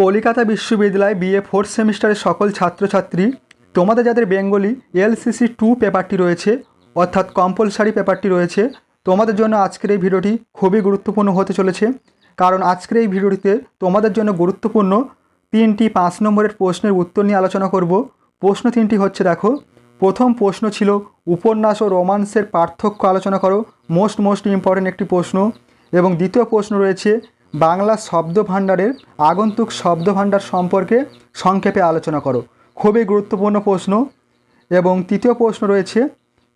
কলিকাতা বিশ্ববিদ্যালয় BA fourth সেমিস্টারের সকল ছাত্রছাত্রী, তোমাদের যাদের বেঙ্গলি এলসিসি টু পেপারটি রয়েছে, অর্থাৎ কম্পালসারি পেপারটি রয়েছে, তোমাদের জন্য আজকের এই ভিডিওটি খুবই গুরুত্বপূর্ণ হতে চলেছে। কারণ আজকের এই ভিডিওটিতে তোমাদের জন্য গুরুত্বপূর্ণ তিনটি পাঁচ নম্বরের প্রশ্নের উত্তর নিয়ে আলোচনা করব। প্রশ্ন তিনটি হচ্ছে, দেখো, প্রথম প্রশ্ন ছিল, উপন্যাস ও রোমান্সের পার্থক্য আলোচনা করো মোস্ট মোস্ট ইম্পর্টেন্ট একটি প্রশ্ন। এবং দ্বিতীয় প্রশ্ন রয়েছে বাংলা শব্দ ভাণ্ডারের আগন্তুক শব্দ ভাণ্ডার সম্পর্কে সংক্ষেপে আলোচনা করো। খুবই গুরুত্বপূর্ণ প্রশ্ন এবং তৃতীয় প্রশ্ন রয়েছে,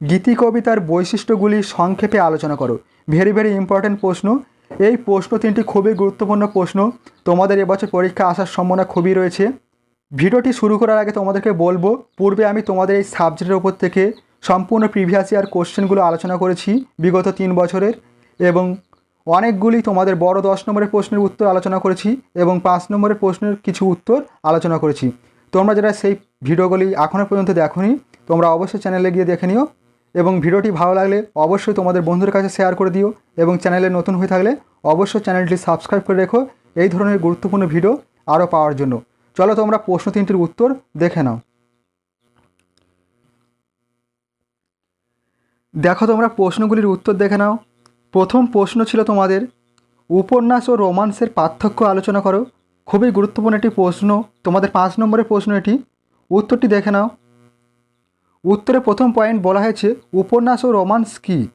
গীতি কবিতার বৈশিষ্ট্যগুলি সংক্ষেপে আলোচনা করো। ভেরি ভেরি ইম্পর্ট্যান্ট প্রশ্ন। এই প্রশ্ন তিনটি খুবই গুরুত্বপূর্ণ প্রশ্ন। তোমাদের এবছর পরীক্ষা আসার সম্ভাবনা খুবই রয়েছে। ভিডিওটি শুরু করার আগে তোমাদেরকে বলব, পূর্বে আমি তোমাদের এই সাবজেক্টের ওপর থেকে সম্পূর্ণ প্রিভিয়াস ইয়ার কোশ্চেনগুলো আলোচনা করেছি বিগত তিন বছরের এবং অনেকগুলি তোমাদের বড় দশ নম্বরের প্রশ্নের উত্তর আলোচনা করেছি এবং পাঁচ নম্বরের প্রশ্নের কিছু উত্তর আলোচনা করেছি। তোমরা যারা সেই ভিডিওগুলি এখনও পর্যন্ত দেখোনি, তোমরা অবশ্যই চ্যানেলে গিয়ে দেখে নিও এবং ভিডিওটি ভালো লাগলে অবশ্যই তোমাদের বন্ধুর কাছে শেয়ার করে দিও এবং চ্যানেলে নতুন হয়ে থাকলে অবশ্যই চ্যানেলটি সাবস্ক্রাইব করে রেখো এই ধরনের গুরুত্বপূর্ণ ভিডিও আরও পাওয়ার জন্য। চলো তোমরা প্রশ্ন তিনটির উত্তর দেখে নাও। দেখো তোমরা প্রশ্নগুলির উত্তর দেখে নাও। প্রথম প্রশ্ন ছিল তোমাদের। উপন্যাস ও রোমান্সের পার্থক্য আলোচনা করো। খুবই গুরুত্বপূর্ণ একটি প্রশ্ন। তোমাদের পাঁচ নম্বরের প্রশ্ন এটি। উত্তরটি দেখে নাও। উত্তরে প্রথম পয়েন্ট বলা হয়েছে, উপন্যাস ও রোমান্স কী?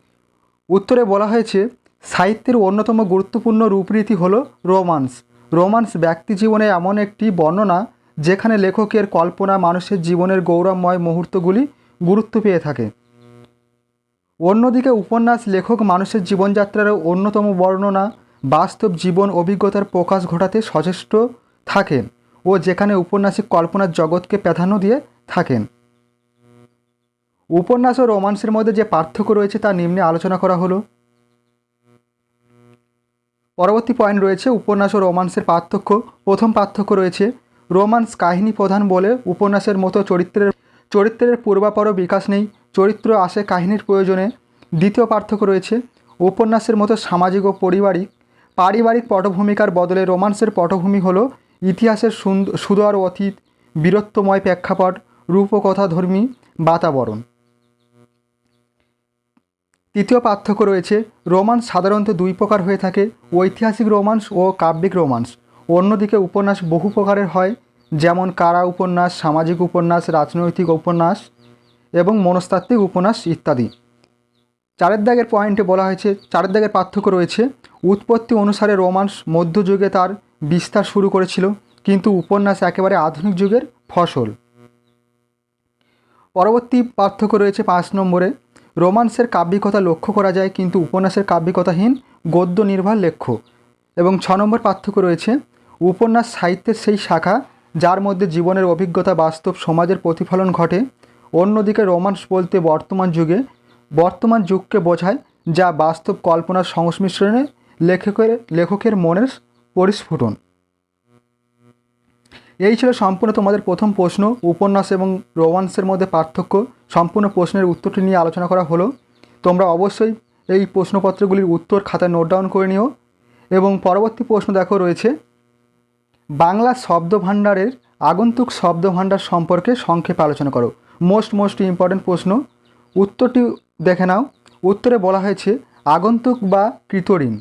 উত্তরে বলা হয়েছে, সাহিত্যের অন্যতম গুরুত্বপূর্ণ রূপরীতি হল রোমান্স। রোমান্স ব্যক্তি জীবনে এমন একটি বর্ণনা, যেখানে লেখকের কল্পনা মানুষের জীবনের গৌরবময় মুহূর্তগুলি গুরুত্ব পেয়ে থাকে। অন্যদিকে উপন্যাস, লেখক মানুষের জীবনযাত্রার অন্যতম বর্ণনা, বাস্তব জীবন অভিজ্ঞতার প্রকাশ ঘটাতে সচেষ্ট থাকেন ও যেখানে উপন্যাসিক কল্পনার জগৎকে প্রাধান্য দিয়ে থাকেন। উপন্যাস ও রোমান্সের মধ্যে যে পার্থক্য রয়েছে তা নিম্নে আলোচনা করা হলো। পরবর্তী পয়েন্ট রয়েছে উপন্যাস ও রোমান্সের পার্থক্য। প্রথম পার্থক্য রয়েছে, রোমান্স কাহিনী প্রধান বলে উপন্যাসের মতো চরিত্রের চরিত্রের পূর্বাপর বিকাশ নেই। চরিত্র আসে কাহিনীর প্রয়োজনে। দ্বিতীয় পার্থক্য রয়েছে, উপন্যাসের মতো সামাজিক ও পারিবারিক পারিবারিক পটভূমিকার বদলে রোমান্সের পটভূমি হল ইতিহাসের সুদর অতীত, বীরত্বময় প্রেক্ষাপট, রূপকথাধর্মী বাতাবরণ। তৃতীয় পার্থক্য রয়েছে, রোমান্স সাধারণত দুই প্রকার হয়ে থাকে, ঐতিহাসিক রোমান্স ও কাব্যিক রোমান্স। অন্যদিকে উপন্যাস বহু প্রকারের হয় যেমন কারা উপন্যাস, সামাজিক উপন্যাস, রাজনৈতিক উপন্যাস এবং মনস্তাত্ত্বিক উপন্যাস ইত্যাদি। চারের দাগের পয়েন্টে বলা হয়েছে, চারের দাগের পার্থক্য রয়েছে, উৎপত্তি অনুসারে রোমান্স মধ্যযুগে তার বিস্তার শুরু করেছিল, কিন্তু উপন্যাস একেবারে আধুনিক যুগের ফসল। পরবর্তী পার্থক্য রয়েছে পাঁচ নম্বরে, রোমান্সের কাব্যিকতা লক্ষ্য করা যায়, কিন্তু উপন্যাসের কাব্যিকতাহীন গদ্য নির্ভর লেখ্য। এবং ছ নম্বর পার্থক্য রয়েছে, উপন্যাস সাহিত্যের সেই শাখা যার মধ্যে জীবনের অভিজ্ঞতা, বাস্তব সমাজের প্রতিফলন ঘটে, অন্যদিকে রোমান্স বলতে বর্তমান যুগে। বর্তমান যুগকে বোঝায় যা বাস্তব কল্পনার সংমিশ্রণে লেখকের লেখকের মনের পরিস্ফুটন। এই ছিল সম্পূর্ণ তোমাদের প্রথম প্রশ্ন, উপন্যাস এবং রোমান্সের মধ্যে পার্থক্য। সম্পূর্ণ প্রশ্নের উত্তরটি নিয়ে আলোচনা করা হলো। তোমরা অবশ্যই এই প্রশ্নপত্রগুলির উত্তর খাতায় নোট ডাউন করে নিও। এবং পরবর্তী প্রশ্ন দেখো রয়েছে বাংলা শব্দ ভাণ্ডারের আগন্তুক শব্দ ভাণ্ডার সম্পর্কে সংক্ষেপে আলোচনা করো। মোস্ট মোস্ট ইম্পর্ট্যান্ট প্রশ্ন। উত্তরটি দেখে নাও। উত্তরে বলা হয়েছে, আগন্তুক বা কৃতঋণ।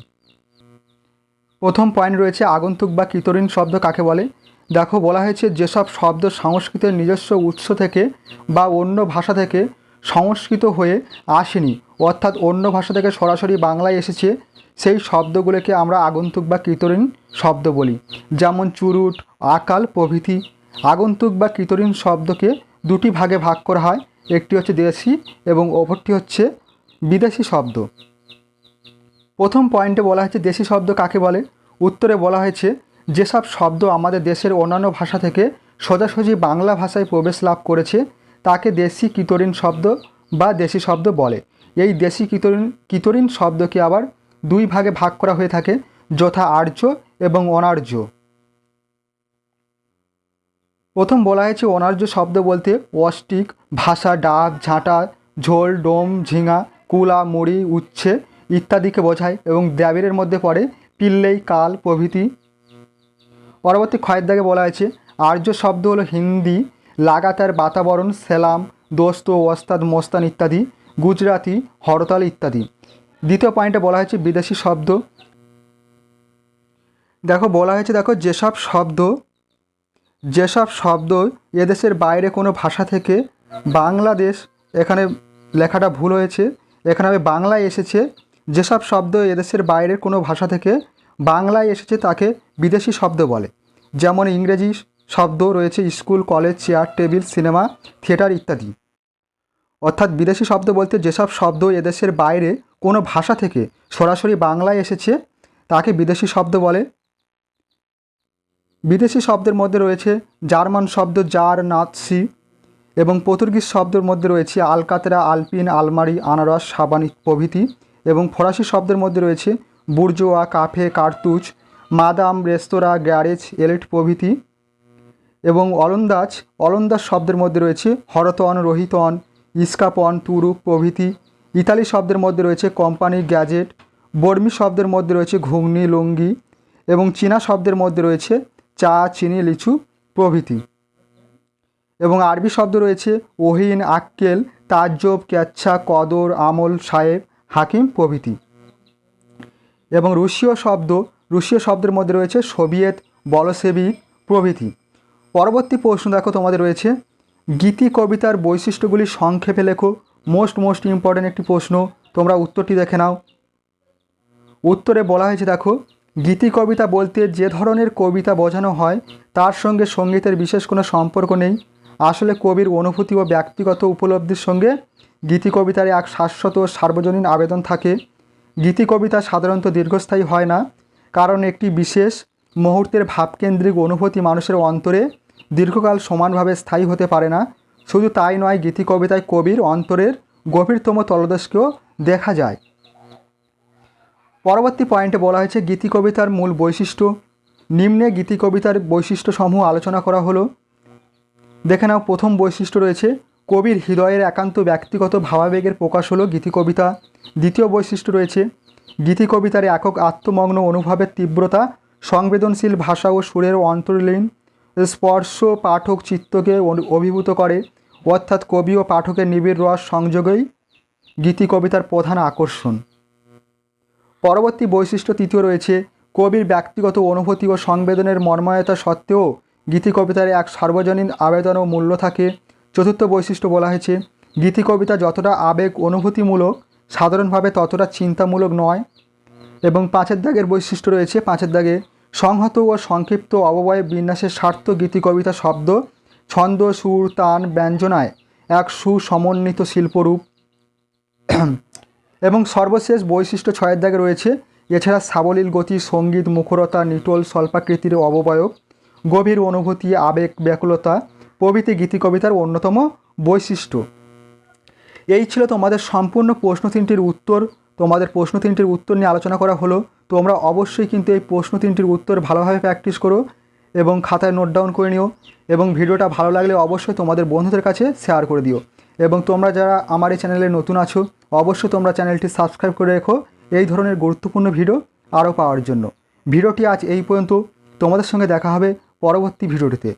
প্রথম পয়েন্ট রয়েছে, আগন্তুক বা কৃতঋণ শব্দ কাকে বলে? দেখো, বলা হয়েছে, যেসব শব্দ সংস্কৃতের নিজস্ব উৎস থেকে বা অন্য ভাষা থেকে সংস্কৃত হয়ে আসেনি। অর্থাৎ অন্য ভাষা থেকে সরাসরি বাংলায় এসেছে, সেই শব্দগুলোকে আমরা আগন্তুক বা কৃতঋণ শব্দ বলি। যেমন চুরুট, আকাল, প্রভৃতি। আগন্তুক বা কৃতঋণ শব্দকে দুটি ভাগে ভাগ করা হয়, একটি হচ্ছে দেশি এবং অপরটি হচ্ছে বিদেশি শব্দ। প্রথম পয়েন্টে বলা হয়েছে দেশি শব্দ কাকে বলে? উত্তরে বলা হয়েছে, যেসব শব্দ আমাদের দেশের অন্যান্য ভাষা থেকে সোজাসুজি বাংলা ভাষায় প্রবেশ লাভ করেছে তাকে দেশি কিতরিন শব্দ বা দেশি শব্দ বলে। এই দেশি কিতরিন কিতরিন শব্দকে আবার দুই ভাগে ভাগ করা হয়ে থাকে, যথা আর্য এবং অনার্য। প্রথম বলা হয়েছে অনার্য শব্দ বলতে অষ্টিক, ভাষা, ডাক, ঝাঁটা, ঝোল, ডোম, ঝিঙা, কুলা, মুড়ি, উচ্ছে ইত্যাদিকে বোঝায় এবং দ্রাবিড়ের মধ্যে পড়ে পিল্লেই, কাল প্রভৃতি। পরবর্তী ক্ষয়ের দাগে বলা হয়েছে, আর্য শব্দ হলো হিন্দি লাগাতার বাতাবরণ, সেলাম, দোস্ত, ওস্তাদ, মোস্তান ইত্যাদি, গুজরাতি, হরতাল ইত্যাদি। দ্বিতীয় পয়েন্টে বলা হয়েছে বিদেশি শব্দ। দেখো, বলা হয়েছে, দেখো, যেসব শব্দ যেসব শব্দ এদেশের বাইরে কোনো ভাষা থেকে বাংলাদেশ, এখানে লেখাটা ভুল হয়েছে, এখানে আমি বাংলায় এসেছে, যেসব শব্দ এদেশের বাইরের কোনো ভাষা থেকে বাংলায় এসেছে তাকে বিদেশি শব্দ বলে। যেমন ইংরেজি শব্দ রয়েছে, school, college, chair, table, cinema, theatre ইত্যাদি। অর্থাৎ বিদেশি শব্দ বলতে যেসব শব্দ এদেশের বাইরে কোনো ভাষা থেকে সরাসরি বাংলায় এসেছে, তাকে বিদেশি শব্দ বলে। বিদেশি শব্দের মধ্যে রয়েছে জার্মান শব্দ জার নাৎসি এবং পর্তুগিজ শব্দের মধ্যে রয়েছে আলকাতরা, আলপিন, আলমারি, আনারস, সাবান প্রভৃতি এবং ফরাসি শব্দের মধ্যে রয়েছে বুর্জোয়া, কাফে, কার্তুজ, মাদাম, রেস্তোরাঁ, গ্যারেজ, এলিট প্রভৃতি। এবং অলন্দাজ অলন্দাজ শব্দের মধ্যে রয়েছে হরতন, রোহিতন, ইস্কাপন, তুরুপ প্রভৃতি। ইতালি শব্দের মধ্যে রয়েছে কোম্পানি, গ্যাজেট। বর্মি শব্দের মধ্যে রয়েছে ঘুগনি, লুঙ্গি এবং চীনা শব্দের মধ্যে রয়েছে চা, চিনি, লিচু প্রভৃতি। এবং আরবি শব্দ রয়েছে ওহিন, আক্কেল, তাজ্জব, ক্যাচ্ছা, কদর, আমল সাহেব হাকিম প্রভৃতি। এবং রুশীয় শব্দ, রুশীয় শব্দের মধ্যে রয়েছে সোভিয়েত বলসেবিক প্রভৃতি। পরবর্তী প্রশ্ন দেখো তোমাদের রয়েছে। গীতি, কবিতার বৈশিষ্ট্যগুলি সংক্ষেপে লেখো। মোস্ট মোস্ট ইম্পর্ট্যান্ট একটি প্রশ্ন। তোমরা উত্তরটি দেখে নাও। উত্তরে বলা হয়েছে, দেখো, গীতি, কবিতা বলতে যে ধরনের কবিতা বোঝানো হয়, তার সঙ্গে সঙ্গীতের বিশেষ কোনো সম্পর্ক নেই। আসলে কবির অনুভূতি ও ব্যক্তিগত উপলব্ধির সঙ্গে গীতি, কবিতার এক শাশ্বত ও সার্বজনীন আবেদন থাকে। গীতি, কবিতা সাধারণত দীর্ঘস্থায়ী হয় না, কারণ একটি বিশেষ মুহূর্তের ভাবকেন্দ্রিক অনুভূতি মানুষের অন্তরে দীর্ঘকাল সমানভাবে স্থায়ী হতে পারে না। শুধু তাই নয়, গীতি কবিতায় কবির অন্তরের গভীরতম তলদেশকেও দেখা যায়। পরবর্তী পয়েন্টে বলা হয়েছে, গীতি কবিতার মূল বৈশিষ্ট্য। নিম্নে গীতি কবিতার বৈশিষ্ট্যসমূহ আলোচনা করা হলো। দেখে নাও, প্রথম বৈশিষ্ট্য রয়েছে, কবির হৃদয়ের একান্ত ব্যক্তিগত ভাবাবেগের প্রকাশ হলো গীতি কবিতা। দ্বিতীয় বৈশিষ্ট্য রয়েছে, গীতি কবিতার একক আত্মমগ্ন অনুভবের তীব্রতা, সংবেদনশীল ভাষা ও সুরের অন্তর্লীন স্পর্শ পাঠক চিত্তকে অভিভূত করে। অর্থাৎ কবি ও পাঠকের নিবিড় রস সংযোগেই গীতি কবিতার প্রধান আকর্ষণ। পরবর্তী বৈশিষ্ট্য তৃতীয় রয়েছে, কবির ব্যক্তিগত অনুভূতি ও সংবেদনের মর্মায়তা সত্ত্বেও গীতি কবিতার এক সার্বজনীন আবেদন ও মূল্য থাকে। চতুর্থ বৈশিষ্ট্য বলা হয়েছে, গীতি কবিতা যতটা আবেগ অনুভূতিমূলক, সাধারণভাবে ততটা চিন্তামূলক নয়। এবং পাঁচের দাগের বৈশিষ্ট্য রয়েছে, পাঁচের দাগে সংহত ও সংক্ষিপ্ত অববয় বিন্যাসের স্বার্থ গীতি কবিতা শব্দ, ছন্দ, সুর, তান, ব্যঞ্জনায় এক সুসমন্বিত শিল্পরূপ। এবং সর্বশেষ বৈশিষ্ট্য ছয়ের দাগে রয়েছে, এছাড়া সাবলীল গতি, সংগীত, মুখরতা, নিটোল, স্বল্পাকৃতির অববয়ব গভীর অনুভূতি, আবেগ, ব্যাকুলতা প্রভৃতি গীতি কবিতার অন্যতম বৈশিষ্ট্য। এই ছিল তোমাদের সম্পূর্ণ প্রশ্ন তিনটির উত্তর। তোমাদের প্রশ্ন তিনটির উত্তর নিয়ে আলোচনা করা হলো। তোমরা অবশ্যই কিন্তু এই প্রশ্ন তিনটির উত্তর ভালোভাবে প্র্যাকটিস করো এবং খাতায় নোট ডাউন করে নিও এবং ভিডিওটা ভালো লাগলে অবশ্যই তোমাদের বন্ধুদের কাছে শেয়ার করে দিও। এবং তোমরা যারা আমার এই চ্যানেলে নতুন আছো, অবশ্যই তোমরা চ্যানেলটি সাবস্ক্রাইব করে রেখো। এই ধরনের গুরুত্বপূর্ণ ভিডিও আরও পাওয়ার জন্য। ভিডিওটি আজ এই পর্যন্ত। তোমাদের সঙ্গে দেখা হবে পরবর্তী ভিডিওটিতে।